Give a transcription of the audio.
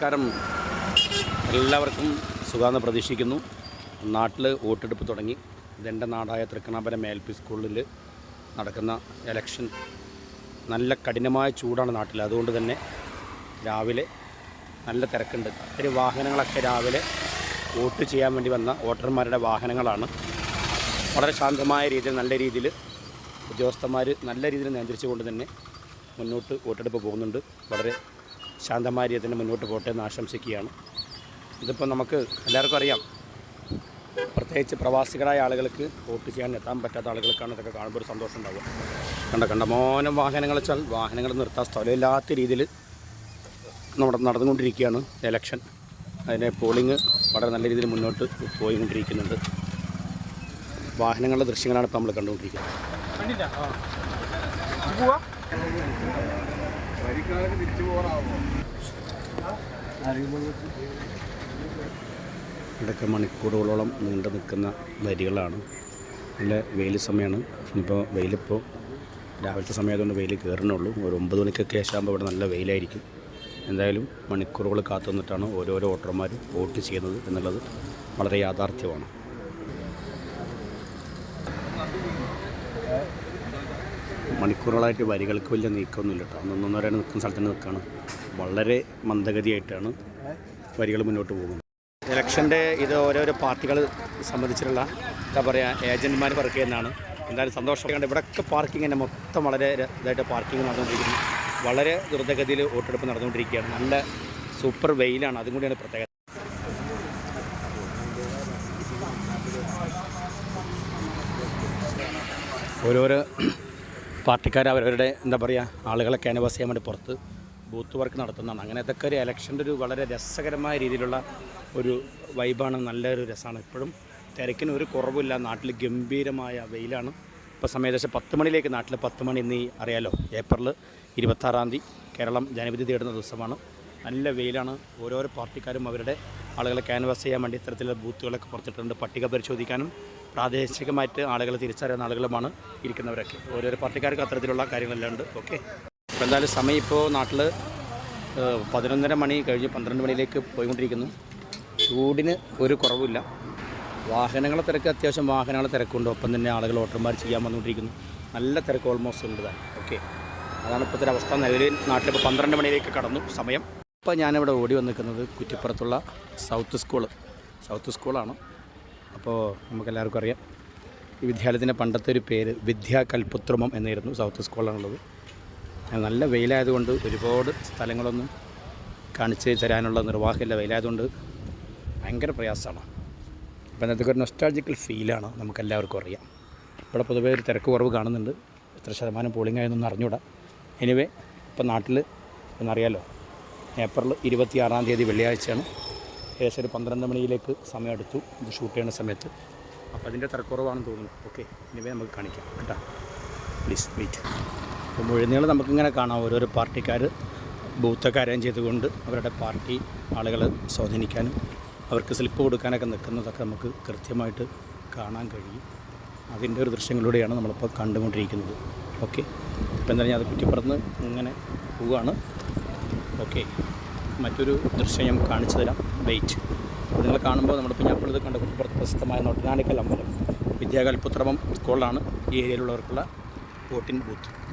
നമസ്കാരം. എല്ലാവർക്കും സുഖാന്ന് പ്രതീക്ഷിക്കുന്നു. നാട്ടിൽ വോട്ടെടുപ്പ് തുടങ്ങി. ഇതെന്റെ നാടായ തൃക്കണാപുരം എൽ പി സ്കൂളിൽ നടക്കുന്ന എലക്ഷൻ. നല്ല കഠിനമായ ചൂടാണ് നാട്ടിൽ അതുകൊണ്ട് തന്നെ രാവിലെ നല്ല തിരക്കുണ്ട്. ഒത്തിരി വാഹനങ്ങളൊക്കെ രാവിലെ വോട്ട് ചെയ്യാൻ വേണ്ടി വന്ന വോട്ടർമാരുടെ വാഹനങ്ങളാണ്. വളരെ ശാന്തമായ രീതിയിൽ നല്ല രീതിയിൽ ഉദ്യോഗസ്ഥന്മാർ നല്ല രീതിയിൽ നിയന്ത്രിച്ചുകൊണ്ട് തന്നെ മുന്നോട്ട് വോട്ടെടുപ്പ് പോകുന്നുണ്ട്. വളരെ ശാന്തമായ മുന്നോട്ട് പോട്ടെ എന്ന് ആശംസിക്കുകയാണ്. ഇതിപ്പോൾ നമുക്ക് എല്ലാവർക്കും അറിയാം. പ്രത്യേകിച്ച് പ്രവാസികളായ ആളുകൾക്ക് വോട്ട് ചെയ്യാൻ എത്താൻ പറ്റാത്ത ആളുകൾക്കാണ് ഇതൊക്കെ കാണുമ്പോൾ ഒരു സന്തോഷം ഉണ്ടാവുക. കണ്ട കണ്ടമോനം വാഹനങ്ങൾ വെച്ചാൽ വാഹനങ്ങൾ നിർത്താൻ സ്ഥലമില്ലാത്ത രീതിയിൽ നമ്മുടെ നടന്നുകൊണ്ടിരിക്കുകയാണ് എലക്ഷൻ അതിനെ പോളിംഗ് വളരെ നല്ല രീതിയിൽ മുന്നോട്ട് പോയിക്കൊണ്ടിരിക്കുന്നുണ്ട്. വാഹനങ്ങളുടെ ദൃശ്യങ്ങളാണ് ഇപ്പോൾ നമ്മൾ കണ്ടുകൊണ്ടിരിക്കുന്നത്. ഇതൊക്കെ മണിക്കൂറുകളോളം നീണ്ടു നിൽക്കുന്ന വരികളാണ്. നല്ല വെയിൽ സമയമാണ്. ഇനിയിപ്പോൾ വെയിലിപ്പോൾ രാവിലത്തെ സമയമായതുകൊണ്ട് വെയിൽ കയറണുള്ളൂ ഒരു ഒമ്പത് മണിക്കൊക്കെ ശേഷമാകുമ്പോൾ ഇവിടെ നല്ല വെയിലായിരിക്കും. എന്തായാലും മണിക്കൂറുകൾ കാത്തു നിന്നിട്ടാണ് ഓരോരോ വോട്ടർമാരും വോട്ട് ചെയ്യുന്നത് എന്നുള്ളത് വളരെ യാഥാർത്ഥ്യമാണ്. മണിക്കൂറുകളായിട്ട് വരികൾക്ക് വലിയ നീക്കമൊന്നുമില്ല കേട്ടോ. ഒന്നൊന്നര വരെ നിൽക്കുന്ന സ്ഥലത്ത് തന്നെ നിൽക്കുകയാണ്. വളരെ മന്ദഗതിയായിട്ടാണ് വരികൾ മുന്നോട്ട് പോകുന്നത്. ഇലക്ഷന്റെ ഇത് ഓരോരോ പാർട്ടികൾ സംബന്ധിച്ചിട്ടുള്ള എന്താ പറയുക ഏജന്റ്മാർ വർക്ക് ചെയ്യുന്നതാണ്. എന്തായാലും സന്തോഷമുണ്ട് ഇവിടെയൊക്കെ പാർക്കിംഗ് തന്നെ മൊത്തം വളരെ ഇതായിട്ട് പാർക്കിംഗ് നടന്നുകൊണ്ടിരിക്കുന്നു. വളരെ ദ്രുതഗതിയിൽ വോട്ടെടുപ്പ് നടന്നുകൊണ്ടിരിക്കുകയാണ്. നല്ല സൂപ്പർ വെയിലാണ്. അതും കൂടിയാണ് പ്രത്യേകത. ഓരോരോ പാർട്ടിക്കാർ അവരവരുടെ എന്താ പറയുക ആളുകളെ ക്യാൻവാസ് ചെയ്യാൻ വേണ്ടി പുറത്ത് ബൂത്ത് വർക്ക് നടത്തുന്നതാണ്. അങ്ങനെ ഇതൊക്കെ ഒരു ഇലക്ഷന്റെ ഒരു വളരെ രസകരമായ രീതിയിലുള്ള ഒരു വൈബാണ് നല്ലൊരു രസമാണ്. ഇപ്പോഴും തിരക്കിന് ഒരു കുറവില്ല നാട്ടിൽ ഗംഭീരമായ വെയിലാണ്. ഇപ്പോൾ സമയം ഏകദേശം പത്ത് മണിയിലേക്ക് നാട്ടിൽ പത്ത് മണി ഇന്ന് അറിയാലോ ഏപ്രിൽ ഇരുപത്താറാം തീയതി കേരളം ജനവിധി തേടുന്ന ദിവസമാണ്. നല്ല വെയിലാണ് ഓരോരോ പാർട്ടിക്കാരും അവരുടെ ആളുകളെ ക്യാൻവാസ് ചെയ്യാൻ വേണ്ടി ഇത്തരത്തിലുള്ള ബൂത്തുകളൊക്കെ പുറത്തിട്ടുണ്ട് പട്ടിക പരിശോധിക്കാനും പ്രാദേശികമായിട്ട് ആളുകൾ തിരിച്ചറിയുന്ന ആളുകളുമാണ് ഇരിക്കുന്നവരൊക്കെ. ഓരോരോ പാർട്ടിക്കാർക്ക് അത്തരത്തിലുള്ള കാര്യങ്ങളെല്ലാം ഉണ്ട്. ഓക്കെ. അപ്പോൾ എന്തായാലും സമയം ഇപ്പോൾ നാട്ടിൽ പതിനൊന്നര മണി കഴിഞ്ഞ് പന്ത്രണ്ട് മണിയിലേക്ക് പോയിക്കൊണ്ടിരിക്കുന്നു. ചൂടിന് ഒരു കുറവില്ല. വാഹനങ്ങളെ തിരക്ക് അത്യാവശ്യം വാഹനങ്ങളെ തിരക്കുണ്ട്. ഒപ്പം തന്നെ ആളുകൾ ഓട്ടർമാർ ചെയ്യാൻ വന്നുകൊണ്ടിരിക്കുന്നു. നല്ല തിരക്ക് ഓൾമോസ്റ്റ് ഉണ്ട് താൻ ഓക്കെ. അതാണ് ഇപ്പോഴത്തെ അവസ്ഥ. നിലവിൽ നാട്ടിലിപ്പോൾ പന്ത്രണ്ട് മണിയിലേക്ക് കടന്നു. സമയം. ഇപ്പോൾ ഞാനിവിടെ ഓടി വന്നിരിക്കുന്നത് കുറ്റിപ്പുറത്തുള്ള സൗത്ത് സ്കൂൾ. സൗത്ത് സ്കൂളാണ്. അപ്പോൾ നമുക്കെല്ലാവർക്കും അറിയാം. ഈ വിദ്യാലയത്തിന്റെ പണ്ടത്തെ ഒരു പേര് വിദ്യാ കൽപുത്രമം എന്നായിരുന്നു സൗത്ത് സ്കൂളാണുള്ളത് നല്ല വെയിലായതുകൊണ്ട് ഒരുപാട് സ്ഥലങ്ങളൊന്നും കാണിച്ച് തരാനുള്ള നിർവാഹമില്ല. വെയിലായതുകൊണ്ട് ഭയങ്കര പ്രയാസമാണ്. അപ്പോൾ ഇന്നത്തെ ഒരു നൊസ്റ്റാൾജിക്കൽ ഫീലാണ് നമുക്കെല്ലാവർക്കും അറിയാം. ഇവിടെ പൊതുവേ ഒരു തിരക്ക് കുറവ് കാണുന്നുണ്ട്. എത്ര ശതമാനം പോളിംഗ് ആയെന്നൊന്നും അറിഞ്ഞൂടാ എനിവേ ഇപ്പോൾ നാട്ടിൽ ഒന്നറിയാലോ ഏപ്രിൽ ഇരുപത്തിയാറാം തീയതി വെള്ളിയാഴ്ചയാണ്. ഏകദേശം ഒരു പന്ത്രണ്ട് മണിയിലേക്ക് സമയം എടുത്തു ഇത് ഷൂട്ട് ചെയ്യുന്ന സമയത്ത്. അപ്പോൾ അതിന്റെ തിരക്കുറവാണെന്ന് തോന്നുന്നു. ഓക്കെ ഇനിവേ നമുക്ക് കാണിക്കാം. കേട്ടോ. പ്ലീസ് വെയിറ്റ് അപ്പോൾ മുഴുനീളം നമുക്കിങ്ങനെ കാണാം. ഓരോരോ പാർട്ടിക്കാർ ബൂത്തൊക്കെ അറേഞ്ച് ചെയ്തുകൊണ്ട് അവരുടെ പാർട്ടി ആളുകളെ സ്വാധീനിക്കാനും അവർക്ക് സ്ലിപ്പ് കൊടുക്കാനൊക്കെ നിൽക്കുന്നതൊക്കെ നമുക്ക് കൃത്യമായിട്ട് കാണാൻ കഴിയും. അതിന്റെ ഒരു ദൃശ്യങ്ങളിലൂടെയാണ് നമ്മളിപ്പോൾ കണ്ടുകൊണ്ടിരിക്കുന്നത്. ഓക്കെ ഇപ്പം എന്തായാലും അത് കുറ്റിപ്പുറത്ത് ഇങ്ങനെ പോവുകയാണ് ഓക്കെ മറ്റൊരു ദൃശ്യം ഞാൻ കാണിച്ചു തരാം. വെയിറ്റ് അപ്പോൾ നിങ്ങൾ കാണുമ്പോൾ ഞാൻ ഇപ്പോൾ കണ്ട. കുട്ടിപ്പുറത്ത് പ്രസിദ്ധമായ നൊട്ടനാണിക്കൽ അമ്പലം. വിദ്യാകൽപുത്രമം സ്കൂളിലാണ് ഈ ഏരിയയിലുള്ളവർക്കുള്ള വോട്ടിംഗ് ബൂത്ത്